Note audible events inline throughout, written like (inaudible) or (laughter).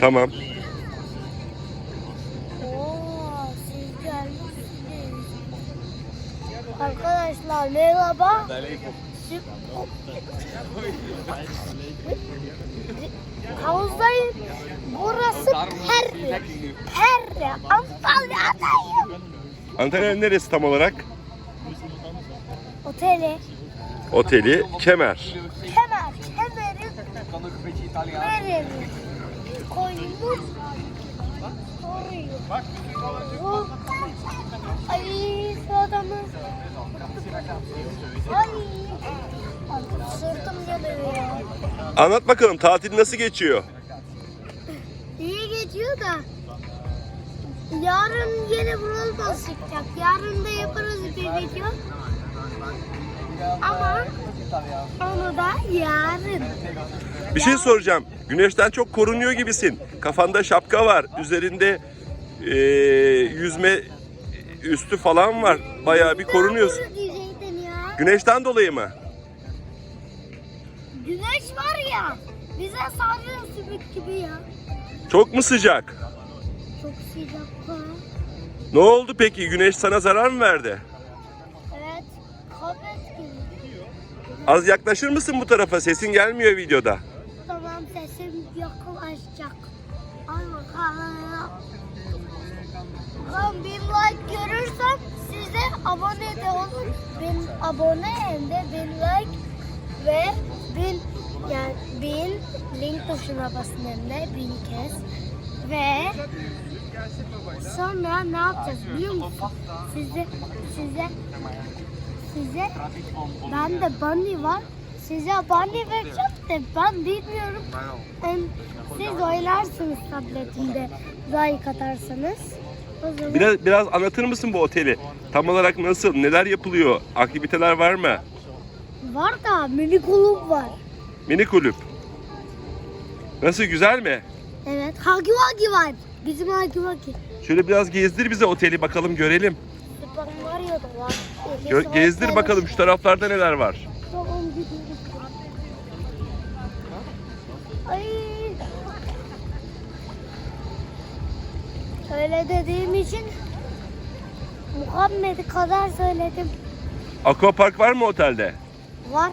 Tamam. Oo, siz gelmişsiniz. Arkadaşlar merhaba. Şimdi- Havuzdayım. Burası Perri. Perri. Antalya'dayım. Antalya'nın neresi tam olarak? Oteli. Oteli Kemer. Kemer. Kemer'in nereli? Anlat bakalım tatil nasıl geçiyor? İyi geçiyor da. Yarın yine Brawl Pass çıkacak. Yarın da yaparız bir video. Ama onu da yarın. Bir şey soracağım. Güneşten çok korunuyor gibisin. Kafanda şapka var. Üzerinde eee, yüzme üstü falan var. Bayağı bir korunuyorsun. Güneşten dolayı mı? Güneş var ya. Bize sarıyor sümük gibi ya. Çok mu sıcak? Çok sıcak ha. Ne oldu peki? Güneş sana zarar mı verdi? Evet. Gibi. Az yaklaşır mısın bu tarafa? Sesin gelmiyor videoda. Abone de olur. Bin abone hem de bin like ve bin yani bin link tuşuna basın hem de bin kez. Ve sonra ne yapacağız biliyor musun? Size size size ben de bunny var. Size bunny vereceğim de ben bilmiyorum. Siz oynarsınız tabletimde like atarsanız. Zaman Biraz biraz anlatır mısın bu oteli? Tam olarak nasıl? Neler yapılıyor? Aktiviteler var mı? var da mini kulüp var. Mini kulüp. Nasıl güzel mi? Evet. Hagi Wagi var. Bizim Hagi Wagi. Şöyle biraz gezdir bize oteli bakalım görelim. Super Mario da var. Gö- gezdir bakalım şu taraflarda neler var. Öyle dediğim için Muhammed kadar söyledim. Aquapark var mı otelde? Var.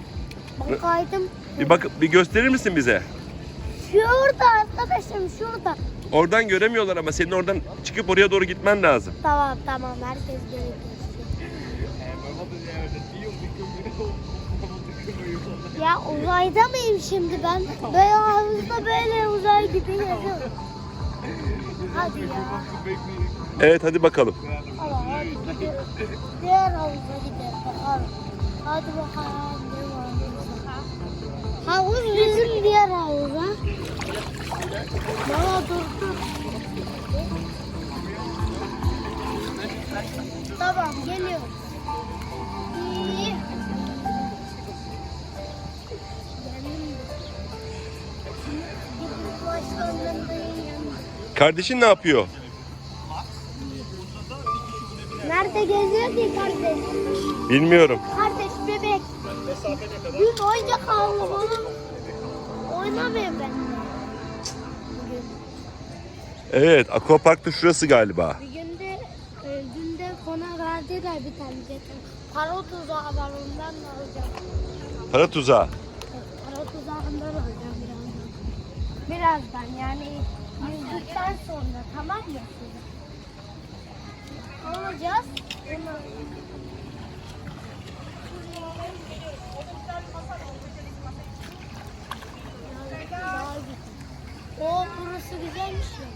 Bakaydım. Bir bak bir gösterir misin bize? Şurada arkadaşım şurada. Oradan göremiyorlar ama senin oradan çıkıp oraya doğru gitmen lazım. Tamam tamam herkes görüyor. Ya uzayda mıyım şimdi ben? Böyle havuzda böyle uzay gibi yazıyorum. (laughs) Hadi ya. Evet hadi bakalım. Ama hadi gidelim. Diğer havuza gidelim bakalım. Hadi bakalım. Havuz bizim diğer havuza. Baba dur dur. Tamam geliyorum. Kardeşin ne yapıyor? Nerede geziyor ki kardeş? Bilmiyorum. Kardeş bebek. Dün oyuncak aldı bana. Oynamayayım ben. Evet Aquapark da şurası galiba. Bir günde, e, günde kona verdiler bir tane zaten. Para tuzağı var ondan da alacağım. Para tuzağı. Evet, Para tuzağından alacağım birazdan. Birazdan yani yüzdükten sonra tamam mı? Alacağız. Bunu... O burası güzelmiş ya.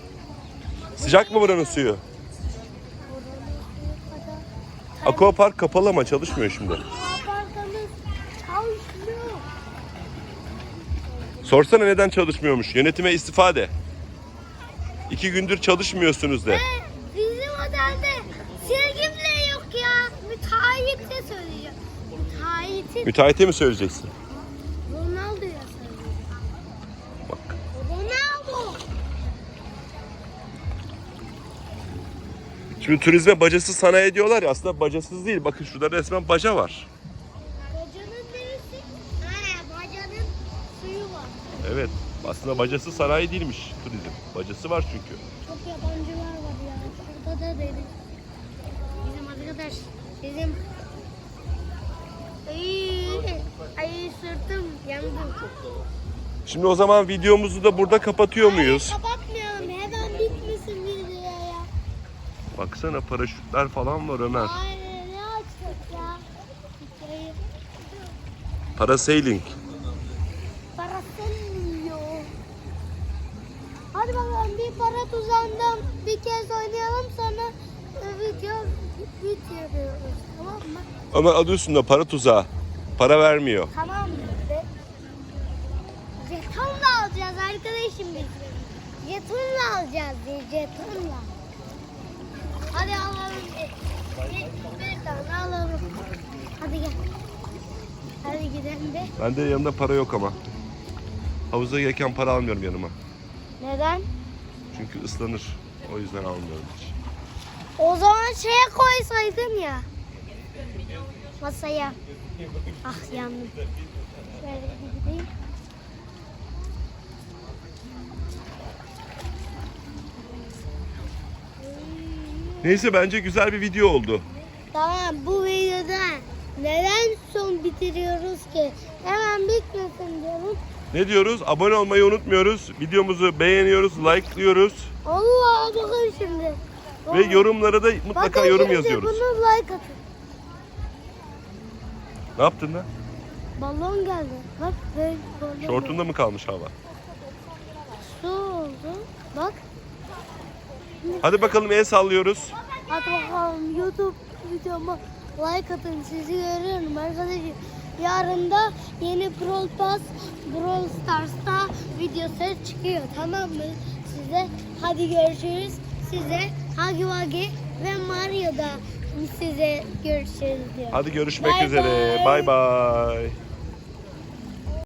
Sıcak mı buranın suyu? Aquapark kapalı ama çalışmıyor şimdi. Sorsana neden çalışmıyormuş. Yönetime istifa de. İki gündür çalışmıyorsunuz de. Bizim otelde silgi bile yok ya. Müteahhite söyleyeceğim. Müteahhitin Müteahhite mi söyleyeceksin? Ronaldo'ya söyleyeceğim. Bak. Ronaldo. Şimdi turizme bacasız sanayi diyorlar ya aslında bacasız değil. Bakın şurada resmen baca var. Bacanın neresi? Ha, bacanın suyu var. Evet. Aslında bacası saray değilmiş turizm. Bacası var çünkü. Çok yabancılar var ya. Şurada da deniz. Bizim arkadaş, bizim... Ay, ay sırtım yandı. Şimdi o zaman videomuzu da burada kapatıyor muyuz? Kapatmayalım. Hemen bitmesin video ya. Baksana paraşütler falan var Ömer. Aynen ne açtık ya? Parasailing. Parasını yiyor. Hadi bakalım bir para tuzağından bir kez oynayalım sonra e, video bitiriyoruz. Tamam mı? Ömer adı üstünde para tuzağı. Para vermiyor. Tamam mı? Jetonla alacağız arkadaşım biz. Jetonla alacağız diye jetonla. Hadi alalım. Bir, bir tane alalım. Hadi gel. Hadi gidelim de. Bende yanımda para yok ama. Havuza gelirken para almıyorum yanıma. Neden? Çünkü ıslanır. O yüzden almıyorum hiç. O zaman şeye koysaydım ya. Masaya. Ah yandım. Şöyle gideyim. Neyse bence güzel bir video oldu. Tamam bu videoda neden son bitiriyoruz ki? Hemen bitmesin diyorum. Ne diyoruz? Abone olmayı unutmuyoruz. Videomuzu beğeniyoruz, like'lıyoruz Allah bakın şimdi. Ve yorumlara da mutlaka Bakın yorum şimdi yazıyoruz. Bunu like atın. Ne yaptın lan? Balon geldi. Bak böyle balon. Şortunda mı kalmış hava? Su oldu. Bak. Hadi bakalım el sallıyoruz. Hadi bakalım YouTube videoma like atın sizi görüyorum arkadaşlar. Yarın da yeni Brawl Pass Brawl Stars'ta videosu çıkıyor tamam mı? Size hadi görüşürüz. Size Hagi Wagi ve Mario'da size görüşürüz diyor. Hadi görüşmek Bye üzere. Bay bay.